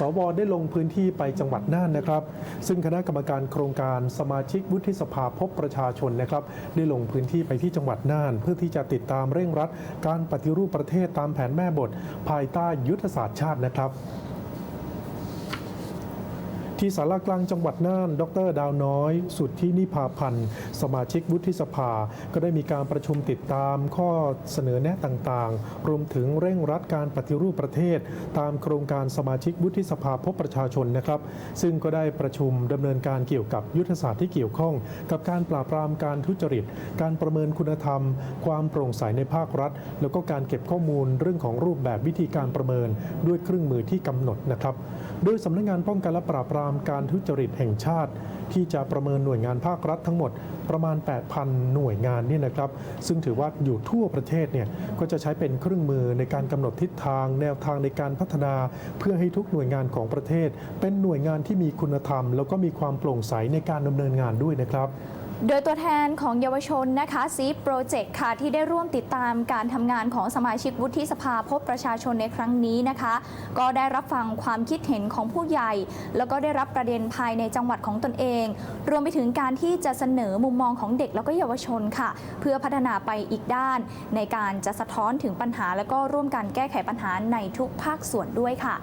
สวได้ลงพื้นที่ไปจังหวัดน่านนะครับ ซึ่งคณะกรรมการโครงการสมาชิกวุฒิสภาพบประชาชนนะครับ ได้ลงพื้นที่ไปที่จังหวัดน่าน เพื่อที่จะติดตามเร่งรัด การปฏิรูปประเทศตามแผนแม่บท ภายใต้ยุทธศาสตร์ชาตินะครับ ที่สารากลางจังหวัดน่าน ดร ดาวน้อย สุดที่นิพาพันธ์ สมาชิกวุฒิสภา ก็ได้มีการประชุมติดตามข้อเสนอแนะต่างๆ รวมถึงเร่งรัดการปฏิรูปประเทศ ตามโครงการสมาชิกวุฒิสภาพบประชาชนนะครับ ซึ่งก็ได้ประชุมดำเนินการเกี่ยวกับยุทธศาสตร์ที่เกี่ยวข้อง กับการปราบปรามการทุจริต การประเมินคุณธรรม ความโปร่งใสในภาครัฐ แล้วก็การเก็บข้อมูลเรื่องของรูปแบบวิธีการประเมิน ด้วยเครื่องมือที่กำหนดนะครับ โดยสำนักงานป้องกันและปราบปรามการทุจริตแห่งชาติ ที่จะประเมินหน่วยงานภาครัฐทั้งหมดประมาณ 8,000 หน่วยงานเนี่ยนะครับ ซึ่งถือว่าอยู่ทั่วประเทศเนี่ยก็จะใช้เป็นเครื่องมือในการกำหนดทิศทาง แนวทางในการพัฒนา เพื่อให้ทุกหน่วยงานของประเทศ เป็นหน่วยงานที่มีคุณธรรม แล้วก็มีความโปร่งใสในการดำเนินงานด้วยนะครับโดยตัวแทนของเยาวชนนะคะซีโปรเจกต์ค่ะ ที่ได้ร่วมติดตามการทำงานของสมาชิกวุฒิสภาพบประชาชนในครั้งนี้นะคะ ก็ได้รับฟังความคิดเห็นของผู้ใหญ่ แล้วก็ได้รับประเด็นภายในจังหวัดของตนเอง รวมไปถึงการที่จะเสนอมุมมองของเด็กแล้วก็เยาวชนค่ะ เพื่อพัฒนาไปอีกด้าน ในการจะสะท้อนถึงปัญหา แล้วก็ร่วมกันแก้ไขปัญหาในทุกภาคส่วนด้วยค่ะ